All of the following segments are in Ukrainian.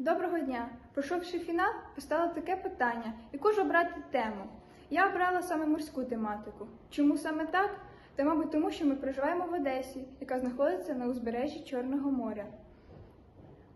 Доброго дня! Пройшовши фінал, постало таке питання, яку ж обрати тему. Я обрала саме морську тематику. Чому саме так? Та, мабуть, тому що ми проживаємо в Одесі, яка знаходиться на узбережжі Чорного моря.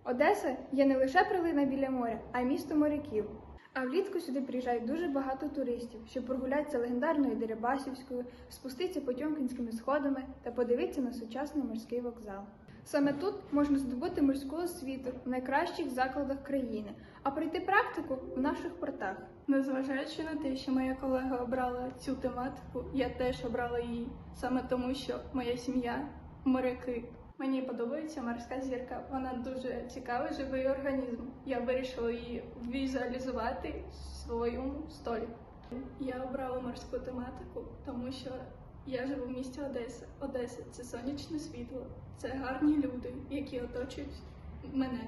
Одеса є не лише прилина біля моря, а й місто моряків. А влітку сюди приїжджають дуже багато туристів, щоб прогулятися легендарною Дерибасівською, спуститися Потьомкінськими сходами та подивитися на сучасний морський вокзал. Саме тут можна здобути морську освіту в найкращих закладах країни, а пройти практику в наших портах. Незважаючи на те, що моя колега обрала цю тематику, я теж обрала її саме тому, що моя сім'я моряки. Мені подобається морська зірка. Вона дуже цікавий живий організм. Я вирішила її візуалізувати в своєму столі. Я обрала морську тематику, тому що я живу в місті Одеса. Одеса це сонячне світло, це гарні люди, які оточують мене.